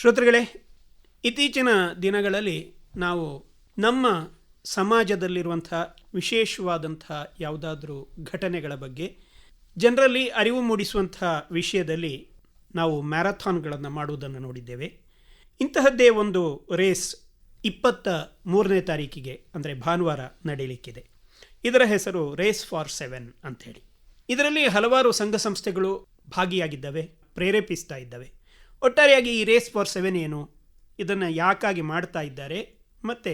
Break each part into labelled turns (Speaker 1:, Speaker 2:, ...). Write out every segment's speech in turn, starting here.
Speaker 1: ಶ್ರೋತೃಗಳೇ, ಇತ್ತೀಚಿನ ದಿನಗಳಲ್ಲಿ ನಾವು ನಮ್ಮ ಸಮಾಜದಲ್ಲಿರುವಂಥ ವಿಶೇಷವಾದಂಥ ಯಾವುದಾದ್ರೂ ಘಟನೆಗಳ ಬಗ್ಗೆ, ಜನರಲ್ಲಿ ಅರಿವು ಮೂಡಿಸುವಂಥ ವಿಷಯದಲ್ಲಿ ನಾವು ಮ್ಯಾರಥಾನ್ಗಳನ್ನು ಮಾಡುವುದನ್ನು ನೋಡಿದ್ದೇವೆ. ಇಂತಹದ್ದೇ ಒಂದು ರೇಸ್ ಇಪ್ಪತ್ತ ಮೂರನೇ ತಾರೀಕಿಗೆ, ಅಂದರೆ ಭಾನುವಾರ ನಡೀಲಿಕ್ಕಿದೆ ಇದರ ಹೆಸರು ರೇಸ್ ಫಾರ್ ಸೆವೆನ್ ಅಂಥೇಳಿ. ಇದರಲ್ಲಿ ಹಲವಾರು ಸಂಘ ಸಂಸ್ಥೆಗಳು ಭಾಗಿಯಾಗಿದ್ದಾವೆ, ಪ್ರೇರೇಪಿಸ್ತಾ ಇದ್ದಾವೆ. ಒಟ್ಟಾರೆಯಾಗಿ ಈ ರೇಸ್ ಫಾರ್ ಸೆವೆನ್ ಏನು? ಇದನ್ನು ಯಾಕಾಗಿ ಮಾಡ್ತಾ ಇದ್ದಾರೆ? ಮತ್ತು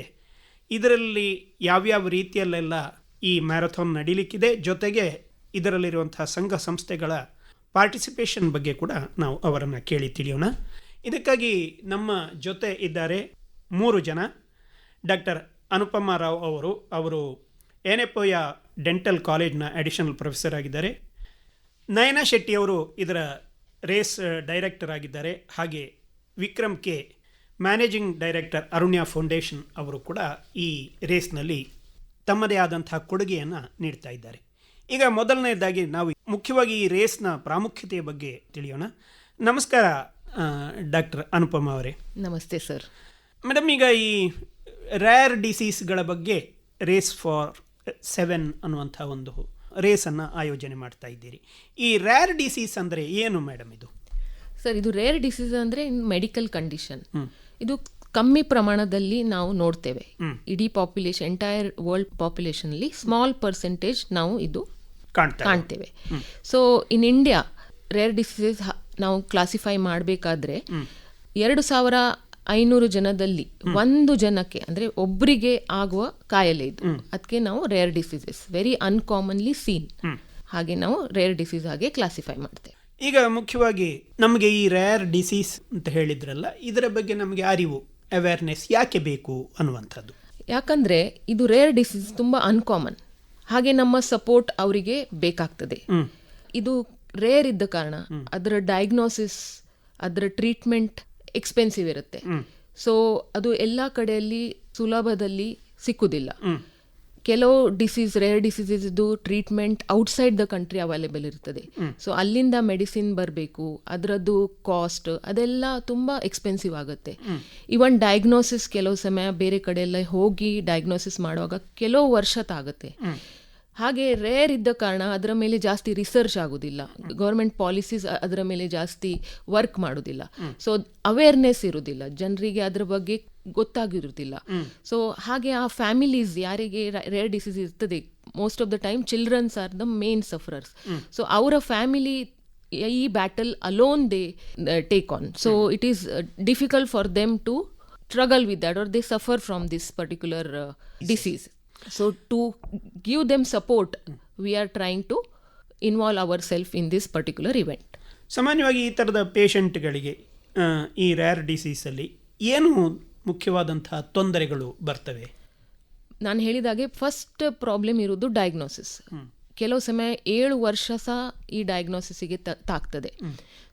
Speaker 1: ಇದರಲ್ಲಿ ಯಾವ್ಯಾವ ರೀತಿಯಲ್ಲೆಲ್ಲ ಈ ಮ್ಯಾರಥಾನ್ ನಡೀಲಿಕ್ಕಿದೆ? ಜೊತೆಗೆ ಇದರಲ್ಲಿರುವಂತಹ ಸಂಘ ಸಂಸ್ಥೆಗಳ ಪಾರ್ಟಿಸಿಪೇಷನ್ ಬಗ್ಗೆ ಕೂಡ ನಾವು ಅವರನ್ನು ಕೇಳಿ ತಿಳಿಯೋಣ. ಇದಕ್ಕಾಗಿ ನಮ್ಮ ಜೊತೆ ಇದ್ದಾರೆ ಮೂರು ಜನ. ಡಾಕ್ಟರ್ ಅನುಪಮ ರಾವ್ ಅವರು ಅವರು ಎನೆಪೋಯ ಡೆಂಟಲ್ ಕಾಲೇಜ್ನ ಅಡಿಷನಲ್ ಪ್ರೊಫೆಸರ್ ಆಗಿದ್ದಾರೆ. ನಯನ ಶೆಟ್ಟಿ ಅವರು ಇದರ ರೇಸ್ ಡೈರೆಕ್ಟರ್ ಆಗಿದ್ದಾರೆ. ಹಾಗೆ Vikram K managing director Arunya foundation ಅವರು ಕೂಡ ಈ ರೇಸ್ನಲ್ಲಿ ತಮ್ಮದೇ ಆದಂತಹ ಕೊಡುಗೆಯನ್ನು ನೀಡ್ತಾ ಇದ್ದಾರೆ. ಈಗ ಮೊದಲನೇದಾಗಿ ನಾವು ಮುಖ್ಯವಾಗಿ ಈ ರೇಸ್ನ ಪ್ರಾಮುಖ್ಯತೆಯ ಬಗ್ಗೆ ತಿಳಿಯೋಣ. ನಮಸ್ಕಾರ ಡಾಕ್ಟರ್ ಅನುಪಮ ಅವರೇ.
Speaker 2: ನಮಸ್ತೆ ಸರ್.
Speaker 1: ಮೇಡಮ್ ಈಗ ಈ ರ್ಯಾರ್ ಡಿಸೀಸ್ಗಳ ಬಗ್ಗೆ ರೇಸ್ ಫಾರ್ ಸೆವೆನ್ ಅನ್ನುವಂಥ ಒಂದು ರೇಸನ್ನು ಆಯೋಜನೆ ಮಾಡ್ತಾ ಇದ್ದೀರಿ. ಈ ರೇರ್ ಡಿಸೀಸ್ ಅಂದರೆ ಏನು ಮೇಡಮ್ ಇದು?
Speaker 2: ಸರ್ ಇದು ರೇರ್ ಡಿಸೀಸ್ ಅಂದರೆ ಮೆಡಿಕಲ್ ಕಂಡೀಷನ್ ಇದು ಕಮ್ಮಿ ಪ್ರಮಾಣದಲ್ಲಿ ನಾವು ನೋಡ್ತೇವೆ. ಇಡೀ ಪಾಪ್ಯುಲೇಷನ್ ಎಂಟೈರ್ ವರ್ಲ್ಡ್ ಪಾಪ್ಯುಲೇಷನಲ್ಲಿ ಸ್ಮಾಲ್ ಪರ್ಸೆಂಟೇಜ್ ನಾವು ಇದು
Speaker 1: ಕಾಣ್ತಾ
Speaker 2: ಕಾಣ್ತೇವೆ. So in India rare diseases ನಾವು ಕ್ಲಾಸಿಫೈ ಮಾಡಬೇಕಾದ್ರೆ ಎರಡು ಸಾವಿರ ಐನೂರು ಜನದಲ್ಲಿ ಒಂದು ಜನಕ್ಕೆ ಅಂದರೆ ಒಬ್ಬರಿಗೆ ಆಗುವ ಕಾಯಿಲೆ ಇದು. ಅದಕ್ಕೆ ನಾವು rare diseases very uncommonly seen ಹಾಗೆ ನಾವು ರೇರ್ ಡಿಸೀಸ್ ಹಾಗೆ ಕ್ಲಾಸಿಫೈ ಮಾಡ್ತೇವೆ.
Speaker 1: ಈಗ ಮುಖ್ಯವಾಗಿ ನಮಗೆ ಈ ರೇರ್ ಡಿಸೀಸ್ ಅಂತ ಹೇಳಿದ್ರಲ್ಲ ಇದರ ಬಗ್ಗೆ ನಮಗೆ ಅರಿವು ಅವೇರ್ನೆಸ್ ಯಾಕೆ ಬೇಕು ಅನ್ನುವಂಥದ್ದು?
Speaker 2: ಯಾಕಂದ್ರೆ ಇದು ರೇರ್ ಡಿಸೀಸ್ ತುಂಬ ಅನ್ಕಾಮನ್ ಹಾಗೆ ನಮ್ಮ ಸಪೋರ್ಟ್ ಅವರಿಗೆ ಬೇಕಾಗ್ತದೆ. ಇದು ರೇರ್ ಇದ್ದ ಕಾರಣ ಅದರ ಡಯಾಗ್ನೋಸಿಸ್ ಅದರ ಟ್ರೀಟ್ಮೆಂಟ್ ಎಕ್ಸ್ಪೆನ್ಸಿವ್ ಇರುತ್ತೆ. ಸೊ ಅದು ಎಲ್ಲ ಕಡೆಯಲ್ಲಿ ಸುಲಭದಲ್ಲಿ ಸಿಕ್ಕುದಿಲ್ಲ. ಕೆಲವು disease rare ಡಿಸೀಸಸ್ದು treatment outside the country available ಇರ್ತದೆ. ಸೊ ಅಲ್ಲಿಂದ ಮೆಡಿಸಿನ್ ಬರಬೇಕು ಅದರದ್ದು ಕಾಸ್ಟ್ ಅದೆಲ್ಲ ತುಂಬ ಎಕ್ಸ್ಪೆನ್ಸಿವ್ ಆಗುತ್ತೆ. ಇವನ್ ಡಯಾಗ್ನೋಸಿಸ್ ಕೆಲವು ಸಮಯ ಬೇರೆ ಕಡೆ ಎಲ್ಲ ಹೋಗಿ ಡಯಾಗ್ನೋಸಿಸ್ ಮಾಡುವಾಗ ಕೆಲವು ವರ್ಷ ತಾಗುತ್ತೆ. ಹಾಗೆ ರೇರ್ ಇದ್ದ ಕಾರಣ ಅದರ ಮೇಲೆ ಜಾಸ್ತಿ ರಿಸರ್ಚ್ ಆಗೋದಿಲ್ಲ. ಗೌರ್ಮೆಂಟ್ ಪಾಲಿಸೀಸ್ ಅದರ ಮೇಲೆ ಜಾಸ್ತಿ ವರ್ಕ್ ಮಾಡೋದಿಲ್ಲ. ಸೊ ಅವೇರ್ನೆಸ್ ಇರುವುದಿಲ್ಲ ಜನರಿಗೆ ಅದರ ಬಗ್ಗೆ ಗೊತ್ತಾಗಿರುವುದಿಲ್ಲ ಸೊ ಹಾಗೆ ಆ ಫ್ಯಾಮಿಲೀಸ್ ಯಾರಿಗೆ ರೇರ್ ಡಿಸೀಸ್ ಇರ್ತದೆ most of the time childrens are the main sufferers so ಅವರ ಫ್ಯಾಮಿಲಿ ಈ battle alone they take on so it is difficult for them to struggle with that are they suffer from this particular disease. So to give them support we are trying to our self in this particular event
Speaker 1: ಸಾಮಾನ್ಯವಾಗಿ ಈ ಥರದ ಪೇಷಂಟ್ಗಳಿಗೆ ಈ rare ಡಿಸೀಸಲ್ಲಿ ಏನು ಮುಖ್ಯವಾದಂತಹ ತೊಂದರೆಗಳು ಬರ್ತವೆ?
Speaker 2: ನಾನು ಹೇಳಿದಾಗೆ ಫಸ್ಟ್ ಪ್ರಾಬ್ಲಮ್ ಇರೋದು ಡಯಾಗ್ನೋಸಿಸ್ ಕೆಲವು ಸಮಯ ಏಳು ವರ್ಷ ಸಹ ಈ ಡಯಾಗ್ನೋಸಿಸ್ಗೆ ತಾಗ್ತದೆ.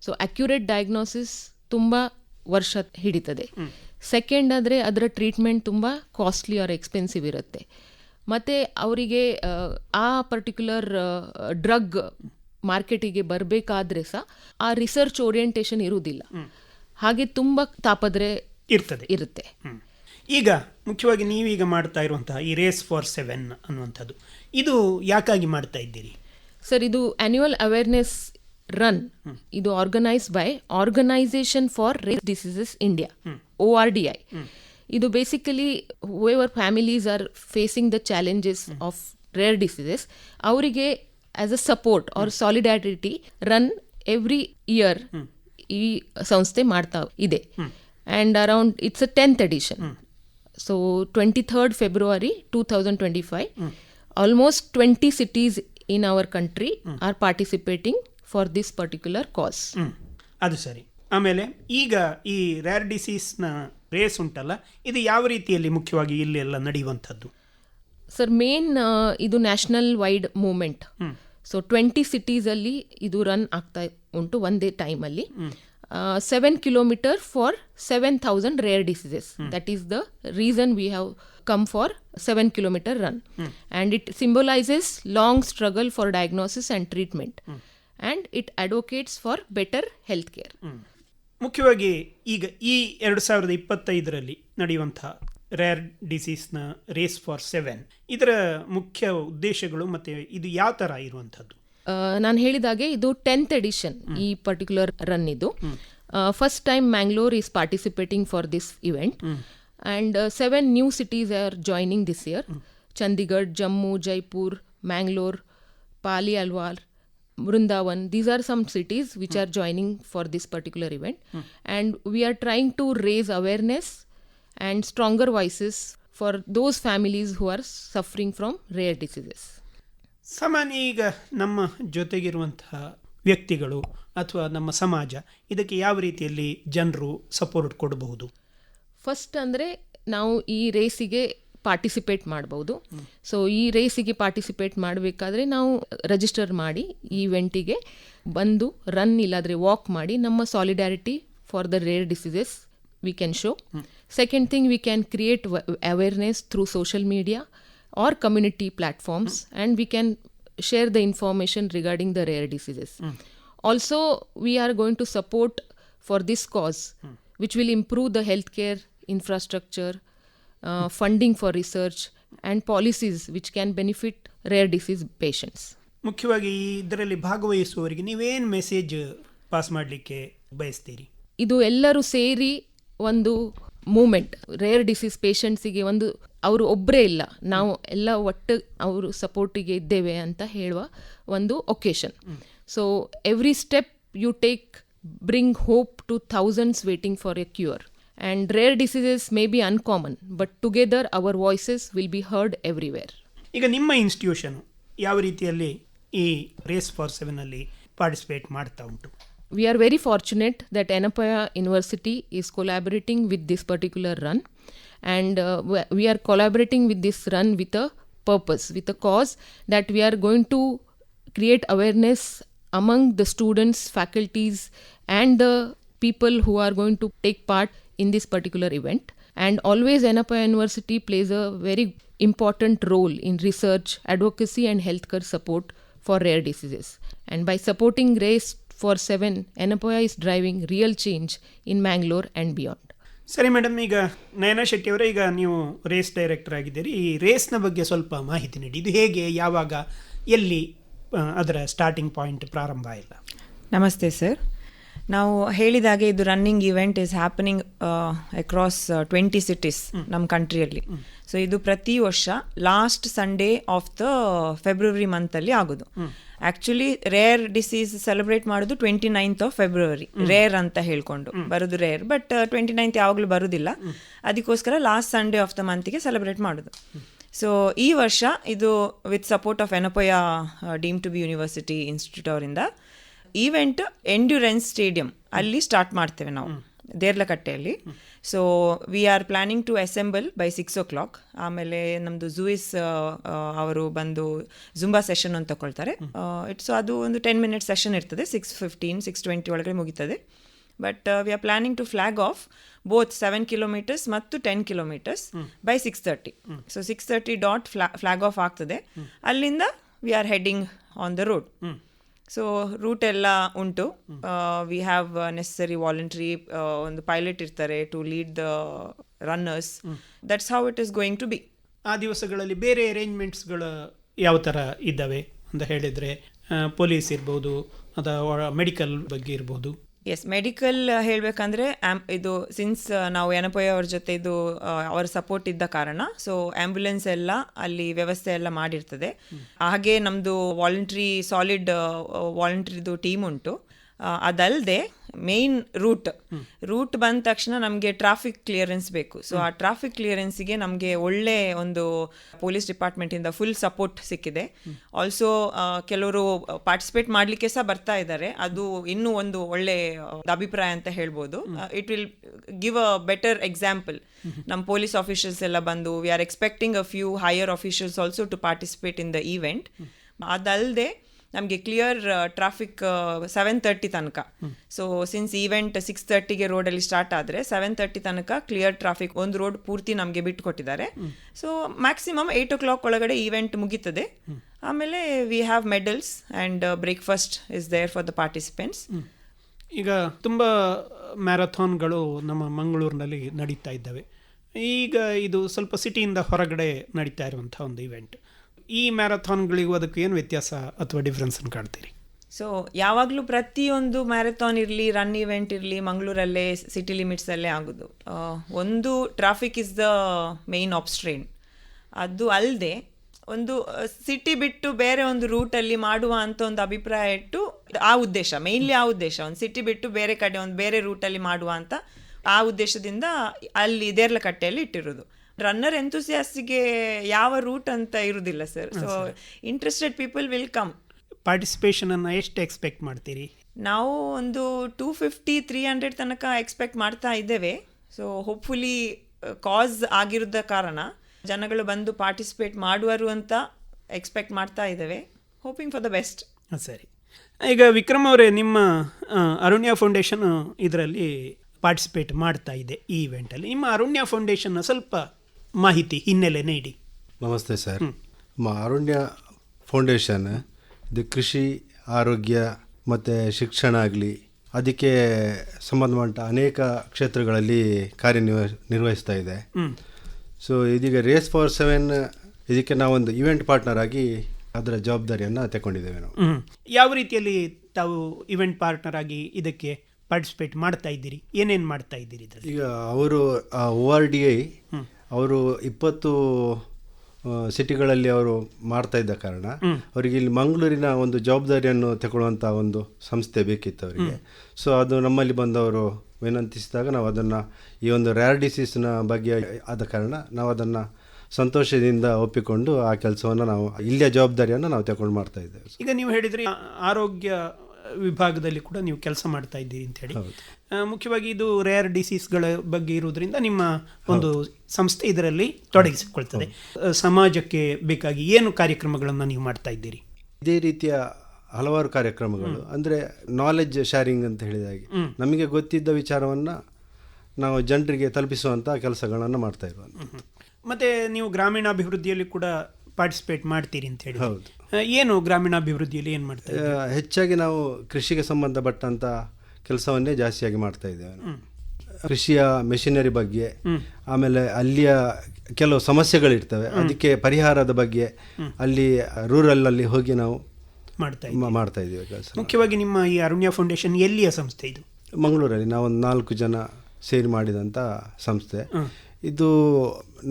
Speaker 2: ಸೊ ಅಕ್ಯುರೇಟ್ ಡಯಾಗ್ನೋಸಿಸ್ ತುಂಬ ವರ್ಷ ಹಿಡಿತದೆ. ಸೆಕೆಂಡ್ ಆದರೆ ಅದರ ಟ್ರೀಟ್ಮೆಂಟ್ ತುಂಬ ಕಾಸ್ಟ್ಲಿ ಆರ್ ಎಕ್ಸ್ಪೆನ್ಸಿವ್ ಇರುತ್ತೆ. ಮತ್ತು ಅವರಿಗೆ ಆ ಪರ್ಟಿಕ್ಯುಲರ್ ಡ್ರಗ್ ಮಾರ್ಕೆಟಿಗೆ ಬರಬೇಕಾದ್ರೆ ಸಹ ಆ ರಿಸರ್ಚ್ ಓರಿಯೆಂಟೇಷನ್ ಇರುವುದಿಲ್ಲ. ಹಾಗೆ ತುಂಬ ತಾಪದ್ರೆ
Speaker 1: ಇರ್ತದೆ.
Speaker 2: ಇರುತ್ತೆ.
Speaker 1: ಈಗ ಮುಖ್ಯವಾಗಿ ನೀವೀಗ ಮಾಡ್ತಾ ಇರುವಂತಹ ಈ ರೇಸ್ ಫಾರ್ ಸೆವೆನ್ ಅನ್ನುವಂಥದ್ದು ಇದು ಯಾಕಾಗಿ ಮಾಡ್ತಾ ಇದ್ದೀರಿ?
Speaker 2: ಸರ್ ಇದು ಆನ್ಯುವಲ್ ಅವೇರ್ನೆಸ್ ರನ್ ಇದು organise by organisation for race diseases India O R D I ಇದು basically whoever families are facing the challenges of rare diseases ಅವರಿಗೆ as a support or solidarity run every year ಈ ಸಂಸ್ಥೆ ಮಾಡ್ತಾ ಇದೆ. And around it's a tenth edition so twenty third February two thousand twenty five almost twenty cities in our country are participating for this particular cause.
Speaker 1: ಅದು ಸರಿ. ಆಮೇಲೆ ಈಗ ಈ rare ಡಿಸೀಸ್ನ ರೇಸ್ ಉಂಟಲ್ಲ ಇದು ಯಾವ ರೀತಿಯಲ್ಲಿ ಮುಖ್ಯವಾಗಿ ಇಲ್ಲಿ ಎಲ್ಲ ನಡೆಯುವಂಥದ್ದು?
Speaker 2: ಸರ್ ಮೇನ್ ಇದು national wide movement so twenty ಸಿಟೀಸಲ್ಲಿ ಇದು ರನ್ ಆಗ್ತಾ ಉಂಟು ಒಂದೇ ಟೈಮಲ್ಲಿ seven kilometre for seven thousand rare diseases that is the reason we have come for 7 kilometer run. and it symbolizes long struggle for diagnosis and treatment. and it advocates for better healthcare.
Speaker 1: ಮುಖ್ಯವಾಗಿ ಈಗ ಈ ಎರಡು ಸಾವಿರದ ಇಪ್ಪತ್ತೈದರಲ್ಲಿ ನಡೆಯುವಂತಹ rare ಡಿಸೀಸ್ನ race for seven ಇದರ ಮುಖ್ಯ ಉದ್ದೇಶಗಳು ಮತ್ತು ಇದು ಯಾವ ಥರ ಇರುವಂಥದ್ದು?
Speaker 2: ನಾನು ಹೇಳಿದಾಗೆ ಇದು ಟೆಂತ್ ಎಡಿಷನ್ ಈ ಪರ್ಟಿಕ್ಯುಲರ್ ರನ್ ಇದು. First time Mangalore is participating for this event and seven new cities are joining this year Chandigarh Jammu Jaipur Mangalore Pali Alwar Vrindavan. These are some cities which are joining for this particular event. And we are trying to raise awareness and stronger voices for those families who are suffering from rare diseases.
Speaker 1: ಸಾಮಾನ್ಯ ಈಗ ನಮ್ಮ ಜೊತೆಗಿರುವಂತಹ ವ್ಯಕ್ತಿಗಳು ಅಥವಾ ನಮ್ಮ ಸಮಾಜ ಇದಕ್ಕೆ ಯಾವ ರೀತಿಯಲ್ಲಿ ಜನರು ಸಪೋರ್ಟ್ ಕೊಡಬಹುದು
Speaker 2: ಫಸ್ಟ್ ಅಂದರೆ ನಾವು ಈ ರೇಸಿಗೆ ಪಾರ್ಟಿಸಿಪೇಟ್ ಮಾಡ್ಬೋದು. ಸೊ ಈ ರೇಸಿಗೆ ಪಾರ್ಟಿಸಿಪೇಟ್ ಮಾಡಬೇಕಾದ್ರೆ ನಾವು ರಿಜಿಸ್ಟರ್ ಮಾಡಿ ಈವೆಂಟಿಗೆ ಬಂದು ರನ್ ಇಲ್ಲಾದರೆ ವಾಕ್ ಮಾಡಿ ನಮ್ಮ solidarity for the rare diseases we can show second thing we can create awareness through social media or community platforms and we can share the information regarding the rare diseases also we are going to support for this cause which will improve the health care infrastructure, uh, funding for research, and policies which can benefit rare disease patients.
Speaker 1: ಮುಖ್ಯವಾಗಿ ಇದರಲ್ಲಿ ಭಾಗವಹಿಸುವವರಿಗೆ ನೀವೇನು message pass ಮಾಡಲಿಕ್ಕೆ ಬಯಸ್ತೀರಿ?
Speaker 2: ಇದು ಎಲ್ಲರೂ ಸೇರಿ ಒಂದು moment rare disease ಪೇಷಂಟ್ಸಿಗೆ ಒಂದು ಅವರು ಒಬ್ಬರೇ ಇಲ್ಲ. ನಾವು ಎಲ್ಲ ಒಟ್ಟು ಅವರು ಸಪೋರ್ಟಿಗೆ ಇದ್ದೇವೆ ಅಂತ ಹೇಳುವ ಒಂದು occasion so every step you take bring hope to thousands waiting for a cure and rare diseases may be uncommon, but together our voices will be heard everywhere.
Speaker 1: ಈಗ ನಿಮ್ಮ ಇನ್ಸ್ಟಿಟ್ಯೂಷನ್ ಯಾವ ರೀತಿಯಲ್ಲಿ ಈ ರೇಸ್ ಫಾರ್ ಸೆವೆನಲ್ಲಿ ಪಾರ್ಟಿಸಿಪೇಟ್ ಮಾಡ್ತಾ ಉಂಟು
Speaker 2: we are very fortunate that Anapaya University is collaborating with this particular run, and uh, we- we are collaborating with this run with a purpose, with a cause that we are going to create awareness among the students, faculties, and the people who are going to take part in this particular event. And always Anapa University plays a very important role in research, advocacy, and healthcare support for rare diseases. And by supporting Race for 7, Anapoya is driving real change in Mangalore and beyond.
Speaker 1: ಸರಿ madam ಈಗ ನಯನ ಶೆಟ್ಟಿ ಅವರೇ ಈಗ ನೀವು race director ಆಗಿದ್ದೀರಿ ಈ ರೇಸ್ನ ಬಗ್ಗೆ ಸ್ವಲ್ಪ ಮಾಹಿತಿ ನೀಡಿ ಇದು ಹೇಗೆ ಯಾವಾಗ ಎಲ್ಲಿ ಅದರ ಸ್ಟಾರ್ಟಿಂಗ್ ಪಾಯಿಂಟ್ ಪ್ರಾರಂಭ ಇಲ್ಲ
Speaker 3: ನಮಸ್ತೆ ಸರ್ ನಾವು ಹೇಳಿದಾಗೆ ಇದು running event is happening across twenty cities ನಮ್ಮ ಕಂಟ್ರಿಯಲ್ಲಿ ಸೊ ಇದು ಪ್ರತಿ ವರ್ಷ last Sunday of the February ಮಂತಲ್ಲಿ ಆಗೋದು. ಆ್ಯಕ್ಚುಲಿ ರೇರ್ ಡಿಸೀಸ್ ಸೆಲೆಬ್ರೇಟ್ ಮಾಡೋದು twenty ninth of February rare ಅಂತ ಹೇಳ್ಕೊಂಡು. ಬರೋದು ರೇರ್ ಬಟ್ ಟ್ವೆಂಟಿ ನೈನ್ತ್ ಯಾವಾಗಲೂ ಬರೋದಿಲ್ಲ. ಅದಕ್ಕೋಸ್ಕರ ಲಾಸ್ಟ್ ಸಂಡೇ ಆಫ್ ದ ಮಂತಿಗೆ ಸೆಲೆಬ್ರೇಟ್ ಮಾಡೋದು. ಸೊ ಈ ವರ್ಷ ಇದು with support of Yenepoya deemed to be university institute ಅವರಿಂದ ಈವೆಂಟ್ ಎಂಡ್ಯೂರೆನ್ಸ್ ಸ್ಟೇಡಿಯಂ ಅಲ್ಲಿ ಸ್ಟಾರ್ಟ್ ಮಾಡ್ತೇವೆ ನಾವು ದೇರ್ಲಕಟ್ಟೆಯಲ್ಲಿ. So we are planning to assemble by six o'clock ಆಮೇಲೆ ನಮ್ಮದು ಜೂಯಿಸ್ ಅವರು ಬಂದು ಜುಂಬಾ ಸೆಷನ್ ಅಂತ ತಗೊಳ್ತಾರೆ. ಇಟ್ಸ್ ಅದು ಒಂದು ಟೆನ್ ಮಿನಿಟ್ಸ್ ಸೆಷನ್ ಇರ್ತದೆ. ಸಿಕ್ಸ್ ಫಿಫ್ಟೀನ್ ಸಿಕ್ಸ್ ಟ್ವೆಂಟಿ ಒಳಗಡೆ ಮುಗೀತದೆ. But we are planning to flag off both seven kilometres ಮತ್ತು ten kilometres by six thirty so six thirty dot fla flag off ಆಗ್ತದೆ. ಅಲ್ಲಿಂದ we are heading on the road so route ಎಲ್ಲ ಉಂಟು. We have necessary voluntary ಒಂದು pilot ಇರ್ತಾರೆ to lead the runners that's how it is going to be
Speaker 1: ಆ ದಿವಸಗಳಲ್ಲಿ ಬೇರೆ ಅರೇಂಜ್ಮೆಂಟ್ಸ್ಗಳು ಯಾವ ಥರ ಇದ್ದಾವೆ ಅಂತ ಹೇಳಿದರೆ ಪೊಲೀಸ್ ಇರ್ಬೋದು ಅಥವಾ ಮೆಡಿಕಲ್ ಬಗ್ಗೆ ಇರ್ಬೋದು?
Speaker 3: ಎಸ್ ಮೆಡಿಕಲ್ ಹೇಳಬೇಕಂದ್ರೆ ಇದು ಸಿನ್ಸ್ ನಾವು ಎನಪೊಯ ಅವ್ರ ಜೊತೆ ಇದು ಆ, ಅವರ ಸಪೋರ್ಟ್ ಇದ್ದ ಕಾರಣ ಸೊ ಆಂಬ್ಯುಲೆನ್ಸ್ ಎಲ್ಲ ಅಲ್ಲಿ ವ್ಯವಸ್ಥೆ ಎಲ್ಲ ಮಾಡಿರ್ತದೆ. ಹಾಗೆ ನಮ್ಮದು ವಾಲಂಟ್ರಿ ಸಾಲಿಡ್ ವಾಲಂಟ್ರಿದು ಟೀಮ್ ಉಂಟು. ಅದಲ್ಲದೆ ಮೇನ್ ರೂಟ್ ರೂಟ್ ಬಂದ ತಕ್ಷಣ ನಮಗೆ ಟ್ರಾಫಿಕ್ ಕ್ಲಿಯರೆನ್ಸ್ ಬೇಕು. ಸೊ ಆ ಟ್ರಾಫಿಕ್ ಕ್ಲಿಯರೆನ್ಸಿಗೆ ನಮಗೆ ಒಳ್ಳೆ ಒಂದು ಪೊಲೀಸ್ ಡಿಪಾರ್ಟ್ಮೆಂಟಿಂದ ಫುಲ್ ಸಪೋರ್ಟ್ ಸಿಕ್ಕಿದೆ. ಆಲ್ಸೋ ಕೆಲವರು ಪಾರ್ಟಿಸಿಪೇಟ್ ಮಾಡಲಿಕ್ಕೆ ಸಹ ಬರ್ತಾ ಇದ್ದಾರೆ. ಅದು ಇನ್ನೂ ಒಂದು ಒಳ್ಳೆ ಅಭಿಪ್ರಾಯ ಅಂತ ಹೇಳ್ಬೋದು. It will give a better example ನಮ್ಮ ಪೊಲೀಸ್ ಆಫೀಷಿಯಲ್ಸ್ ಎಲ್ಲ ಬಂದು we are expecting a few higher officials also to participate in the event ಅದಲ್ಲದೆ ನಮಗೆ ಕ್ಲಿಯರ್ ಟ್ರಾಫಿಕ್ ಸೆವೆನ್ ತರ್ಟಿ ತನಕ. ಸೊ ಸಿನ್ಸ್ ಈವೆಂಟ್ ಸಿಕ್ಸ್ ತರ್ಟಿಗೆ ರೋಡಲ್ಲಿ ಸ್ಟಾರ್ಟ್ ಆದರೆ ಸೆವೆನ್ ತರ್ಟಿ ತನಕ ಕ್ಲಿಯರ್ ಟ್ರಾಫಿಕ್ ಒಂದು ರೋಡ್ ಪೂರ್ತಿ ನಮಗೆ ಬಿಟ್ಟು ಕೊಟ್ಟಿದ್ದಾರೆ so maximum eight o'clock ಒಳಗಡೆ ಈವೆಂಟ್ ಮುಗೀತದೆ. ಆಮೇಲೆ we have medals and breakfast is there for the participants
Speaker 1: ಈಗ ತುಂಬ ಮ್ಯಾರಥಾನ್ಗಳು ನಮ್ಮ ಮಂಗಳೂರಿನಲ್ಲಿ ನಡೀತಾ ಇದ್ದಾವೆ. ಈಗ ಇದು ಸ್ವಲ್ಪ ಸಿಟಿಯಿಂದ ಹೊರಗಡೆ ನಡೀತಾ ಇರುವಂಥ ಒಂದು ಇವೆಂಟ್ ಈ ಮ್ಯಾರಥಾನ್ಗಳಿಗೂ ಅದಕ್ಕೂ ಏನು ವ್ಯತ್ಯಾಸ ಅಥವಾ ಡಿಫ್ರೆನ್ಸನ್ನು ಕಾಣ್ತೀರಿ?
Speaker 3: ಸೊ ಯಾವಾಗಲೂ ಪ್ರತಿಯೊಂದು ಮ್ಯಾರಥಾನ್ ಇರಲಿ ರನ್ ಇವೆಂಟ್ ಇರಲಿ, ಮಂಗಳೂರಲ್ಲೇ ಸಿಟಿ ಲಿಮಿಟ್ಸಲ್ಲೇ ಆಗೋದು. ಒಂದು ಟ್ರಾಫಿಕ್ ಇಸ್ ದ ಮೇನ್ ಆಬ್ಸ್ಟ್ರೇನ್ ಅದು ಅಲ್ಲದೆ ಒಂದು ಸಿಟಿ ಬಿಟ್ಟು ಬೇರೆ ಒಂದು ರೂಟಲ್ಲಿ ಮಾಡುವ ಅಂತ ಒಂದು ಅಭಿಪ್ರಾಯ ಇಟ್ಟು ಆ ಉದ್ದೇಶ ಮೇನ್ಲಿ ಆ ಉದ್ದೇಶ. ಒಂದು ಸಿಟಿ ಬಿಟ್ಟು ಬೇರೆ ಕಡೆ, ಒಂದು ಬೇರೆ ರೂಟಲ್ಲಿ ಮಾಡುವ ಅಂತ ಆ ಉದ್ದೇಶದಿಂದ ಅಲ್ಲಿ ದೇರ್ಲಕಟ್ಟೆಯಲ್ಲಿ ಇಟ್ಟಿರೋದು. ರನ್ನರ್ ಎಂತೂಸಿಯಾಸ್ಟಿಗೆ ಯಾವ ರೂಟ್ ಅಂತ ಇರುವುದಿಲ್ಲ sir so interested people will come
Speaker 1: ಪಾರ್ಟಿಸಿಪೇಷನನ್ನು ಎಷ್ಟು ಎಕ್ಸ್ಪೆಕ್ಟ್ ಮಾಡ್ತೀರಿ?
Speaker 3: ನಾವು ಒಂದು ಟೂ ಫಿಫ್ಟಿ ತ್ರೀ ಹಂಡ್ರೆಡ್ ತನಕ ಎಕ್ಸ್ಪೆಕ್ಟ್ ಮಾಡ್ತಾ ಇದ್ದೇವೆ. ಸೊ ಹೋಪ್ಫುಲಿ ಕಾಸ್ ಆಗಿರೋದ ಕಾರಣ ಜನಗಳು ಬಂದು ಪಾರ್ಟಿಸಿಪೇಟ್ ಮಾಡುವರು ಅಂತ ಎಕ್ಸ್ಪೆಕ್ಟ್ ಮಾಡ್ತಾ ಇದ್ದೇವೆ. ಹೋಪಿಂಗ್ ಫಾರ್ ದ ಬೆಸ್ಟ್
Speaker 1: ಹಾಂ ಸರಿ. ಈಗ ವಿಕ್ರಮ್ ಅವರೇ ನಿಮ್ಮ ಅರುಣ್ಯ ಫೌಂಡೇಶನ್ ಇದರಲ್ಲಿ ಪಾರ್ಟಿಸಿಪೇಟ್ ಮಾಡ್ತಾ ಇದೆ ಈ ಇವೆಂಟಲ್ಲಿ ನಿಮ್ಮ ಅರುಣ್ಯ ಫೌಂಡೇಶನ್ನ ಸ್ವಲ್ಪ ಮಾಹಿತಿ ಹಿನ್ನೆಲೆ ನೀಡಿ
Speaker 4: ನಮಸ್ತೆ ಸರ್. ಅರುಣ್ಯ ಫೌಂಡೇಶನ್ ಇದು ಕೃಷಿ ಆರೋಗ್ಯ ಮತ್ತು ಶಿಕ್ಷಣ ಆಗಲಿ ಅದಕ್ಕೆ ಸಂಬಂಧಪಟ್ಟ ಅನೇಕ ಕ್ಷೇತ್ರಗಳಲ್ಲಿ ಕಾರ್ಯನಿರ್ವ ನಿರ್ವಹಿಸ್ತಾ ಇದೆ. ಸೊ ಇದೀಗ ರೇಸ್ ಫಾರ್ ಸೆವೆನ್ ಇದಕ್ಕೆ ನಾವೊಂದು ಇವೆಂಟ್ ಪಾರ್ಟ್ನರ್ ಆಗಿ ಅದರ ಜವಾಬ್ದಾರಿಯನ್ನು ತಗೊಂಡಿದ್ದೇವೆ ನಾವು.
Speaker 1: ಯಾವ ರೀತಿಯಲ್ಲಿ ತಾವು ಇವೆಂಟ್ ಪಾರ್ಟ್ನರ್ ಆಗಿ ಇದಕ್ಕೆ ಪಾರ್ಟಿಸಿಪೇಟ್ ಮಾಡ್ತಾ ಇದ್ದೀರಿ? ಏನೇನು ಮಾಡ್ತಾ ಇದ್ದೀರಿ
Speaker 4: ಈಗ ಅವರು ಓ ಆರ್ ಡಿ ಐ ಅವರು ಇಪ್ಪತ್ತು ಸಿಟಿಗಳಲ್ಲಿ ಅವರು ಮಾಡ್ತಾ ಇದ್ದ ಕಾರಣ ಅವರಿಗೆ ಇಲ್ಲಿ ಮಂಗಳೂರಿನ ಒಂದು ಜವಾಬ್ದಾರಿಯನ್ನು ತಗೊಳ್ಳುವಂಥ ಒಂದು ಸಂಸ್ಥೆ ಬೇಕಿತ್ತು ಅವರಿಗೆ. ಸೊ ಅದು ನಮ್ಮಲ್ಲಿ ಬಂದವರು ವಿನಂತಿಸಿದಾಗ ನಾವು ಅದನ್ನು ಈ ಒಂದು ರ್ಯಾರ್ ಡಿಸೀಸ್ನ ಬಗ್ಗೆ ಆದ ಕಾರಣ ನಾವು ಅದನ್ನು ಸಂತೋಷದಿಂದ ಒಪ್ಪಿಕೊಂಡು ಆ ಕೆಲಸವನ್ನು ನಾವು ಇಲ್ಲಿಯ ಜವಾಬ್ದಾರಿಯನ್ನು ನಾವು ತಗೊಂಡು ಮಾಡ್ತಾ ಇದ್ದೇವೆ.
Speaker 1: ಈಗ ನೀವು ಹೇಳಿದ್ರಿ ಆರೋಗ್ಯ ವಿಭಾಗದಲ್ಲಿ ಕೂಡ ನೀವು ಕೆಲಸ ಮಾಡ್ತಾ ಇದ್ದೀರಿ ಅಂತ ಹೇಳಿ. ಮುಖ್ಯವಾಗಿ ಇದು ರೇರ್ ಡಿಸೀಸ್ಗಳ ಬಗ್ಗೆ ಇರುವುದರಿಂದ ನಿಮ್ಮ ಒಂದು ಸಂಸ್ಥೆ ಇದರಲ್ಲಿ ತೊಡಗಿಸಿಕೊಳ್ತದೆ. ಸಮಾಜಕ್ಕೆ ಬೇಕಾಗಿ ಏನು ಕಾರ್ಯಕ್ರಮಗಳನ್ನು ನೀವು ಮಾಡ್ತಾ ಇದ್ದೀರಿ?
Speaker 4: ಇದೇ ರೀತಿಯ ಹಲವಾರು ಕಾರ್ಯಕ್ರಮಗಳು. ಅಂದರೆ ನಾಲೆಜ್ ಶೇರಿಂಗ್ ಅಂತ ಹೇಳಿದ ಹಾಗೆ ನಮಗೆ ಗೊತ್ತಿದ್ದ ವಿಚಾರವನ್ನು ನಾವು ಜನರಿಗೆ ತಲುಪಿಸುವಂಥ ಕೆಲಸಗಳನ್ನು ಮಾಡ್ತಾ ಇರುವಂಥ
Speaker 1: ಮತ್ತೆ ನೀವು ಗ್ರಾಮೀಣಾಭಿವೃದ್ಧಿಯಲ್ಲಿ ಕೂಡ ಪಾರ್ಟಿಸಿಪೇಟ್ ಮಾಡ್ತೀರಿ ಅಂತ ಹೇಳಿ.
Speaker 4: ಹೌದು.
Speaker 1: ಏನು ಗ್ರಾಮೀಣಾಭಿವೃದ್ಧಿಯಲ್ಲಿ ಏನು ಮಾಡ್ತಾ?
Speaker 4: ಹೆಚ್ಚಾಗಿ ನಾವು ಕೃಷಿಗೆ ಸಂಬಂಧಪಟ್ಟಂಥ ಕೆಲಸವನ್ನೇ ಜಾಸ್ತಿಯಾಗಿ ಮಾಡ್ತಾ ಇದ್ದೇವೆ. ಕೃಷಿಯ ಮೆಷಿನರಿ ಬಗ್ಗೆ ಆಮೇಲೆ ಅಲ್ಲಿಯ ಕೆಲವು ಸಮಸ್ಯೆಗಳಿರ್ತವೆ ಅದಕ್ಕೆ ಪರಿಹಾರದ ಬಗ್ಗೆ ಅಲ್ಲಿ ರೂರಲ್ಲಲ್ಲಿ ಹೋಗಿ ನಾವು
Speaker 1: ಮಾಡ್ತಾ.
Speaker 4: ಮಾಡ್ತಾ ಇದ್ದೀವಿ ಕೆಲಸ.
Speaker 1: ಮುಖ್ಯವಾಗಿ ನಿಮ್ಮ ಈ ಅರುಣ್ಯ ಫೌಂಡೇಶನ್ ಎಲ್ಲಿಯ ಸಂಸ್ಥೆ ಇದು?
Speaker 4: ಮಂಗಳೂರಲ್ಲಿ ನಾವೊಂದು ನಾಲ್ಕು ಜನ ಸೇರಿ ಮಾಡಿದಂಥ ಸಂಸ್ಥೆ. ಇದು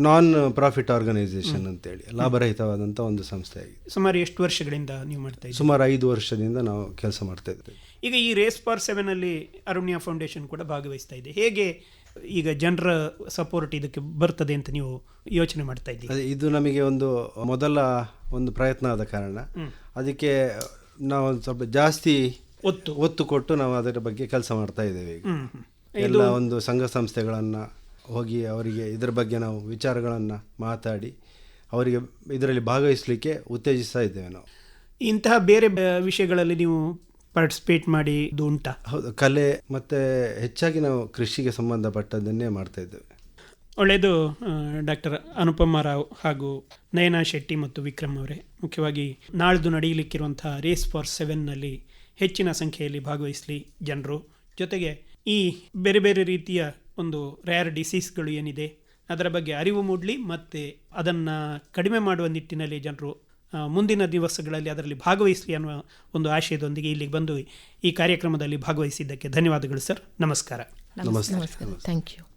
Speaker 4: ನಾನ್ ಪ್ರಾಫಿಟ್ ಆರ್ಗನೈಸೇಷನ್ ಅಂತೇಳಿ ಲಾಭರಹಿತವಾದಂಥ ಒಂದು ಸಂಸ್ಥೆ ಆಗಿದೆ.
Speaker 1: ಸುಮಾರು ಎಷ್ಟು ವರ್ಷಗಳಿಂದ ನೀವು ಮಾಡ್ತಾ ಇದ್ದೀರಿ?
Speaker 4: ಸುಮಾರು ಐದು ವರ್ಷದಿಂದ ನಾವು ಕೆಲಸ ಮಾಡ್ತಾ ಇದ್ದೀವಿ.
Speaker 1: ಈಗ ಈ ರೇಸ್ ಫಾರ್ ಸೆವೆನ್ ಅಲ್ಲಿ ಅರುಣ್ಯ ಫೌಂಡೇಶನ್ ಕೂಡ ಭಾಗವಹಿಸ್ತಾ ಇದೆ. ಹೇಗೆ ಈಗ ಜನರ ಸಪೋರ್ಟ್ ಇದಕ್ಕೆ ಬರ್ತದೆ ಅಂತ ನೀವು ಯೋಚನೆ ಮಾಡ್ತಾ
Speaker 4: ಇದ್ದೀವಿ ಇದು ನಮಗೆ ಒಂದು ಮೊದಲ ಒಂದು ಪ್ರಯತ್ನ ಆದ ಕಾರಣ. ಅದಕ್ಕೆ ನಾವು ಒಂದು ಸ್ವಲ್ಪ ಜಾಸ್ತಿ
Speaker 1: ಒತ್ತು.
Speaker 4: ಒತ್ತು ಕೊಟ್ಟು ನಾವು ಅದರ ಬಗ್ಗೆ ಕೆಲಸ ಮಾಡ್ತಾ ಇದ್ದೇವೆ ಈಗ. ಎಲ್ಲ ಒಂದು ಸಂಘ ಸಂಸ್ಥೆಗಳನ್ನು ಹೋಗಿ ಅವರಿಗೆ ಇದರ ಬಗ್ಗೆ ನಾವು ವಿಚಾರಗಳನ್ನು ಮಾತಾಡಿ ಅವರಿಗೆ ಇದರಲ್ಲಿ ಭಾಗವಹಿಸಲಿಕ್ಕೆ ಉತ್ತೇಜಿಸ್ತಾ ಇದ್ದೇವೆ ನಾವು.
Speaker 1: ಇಂತಹ ಬೇರೆ ವಿಷಯಗಳಲ್ಲಿ ನೀವು ಪಾರ್ಟಿಸಿಪೇಟ್ ಮಾಡಿ ಉಂಟಾ?
Speaker 4: ಹೌದು ಕಲೆ ಮತ್ತು ಹೆಚ್ಚಾಗಿ ನಾವು ಕೃಷಿಗೆ ಸಂಬಂಧಪಟ್ಟದ್ದನ್ನೇ ಮಾಡ್ತಾ ಇದ್ದೇವೆ.
Speaker 1: ಒಳ್ಳೆಯದು ಡಾಕ್ಟರ್ ಅನುಪಮ ರಾವ್ ಹಾಗೂ ನಯನಾ ಶೆಟ್ಟಿ ಮತ್ತು ವಿಕ್ರಮ್ ಅವರೇ. ಮುಖ್ಯವಾಗಿ ನಾಳ್ದು ನಡೆಯಲಿಕ್ಕಿರುವಂತಹ ರೇಸ್ ಫಾರ್ ಸೆವೆನ್ನಲ್ಲಿ ಹೆಚ್ಚಿನ ಸಂಖ್ಯೆಯಲ್ಲಿ ಭಾಗವಹಿಸಲಿ ಜನರು. ಜೊತೆಗೆ ಈ ಬೇರೆ ಬೇರೆ ರೀತಿಯ ಒಂದು ರೇರ್ ಡಿಸೀಸ್ಗಳು ಏನಿದೆ ಅದರ ಬಗ್ಗೆ ಅರಿವು ಮೂಡಲಿ ಮತ್ತು ಅದನ್ನು ಕಡಿಮೆ ಮಾಡುವ ನಿಟ್ಟಿನಲ್ಲಿ ಜನರು ಮುಂದಿನ ದಿವಸಗಳಲ್ಲಿ ಅದರಲ್ಲಿ ಭಾಗವಹಿಸಲಿ ಅನ್ನುವ ಒಂದು ಆಶಯದೊಂದಿಗೆ ಇಲ್ಲಿಗೆ ಬಂದು ಈ ಕಾರ್ಯಕ್ರಮದಲ್ಲಿ ಭಾಗವಹಿಸಿದ್ದಕ್ಕೆ ಧನ್ಯವಾದಗಳು ಸರ್. ನಮಸ್ಕಾರ.
Speaker 2: ನಮಸ್ಕಾರ ಥ್ಯಾಂಕ್ ಯು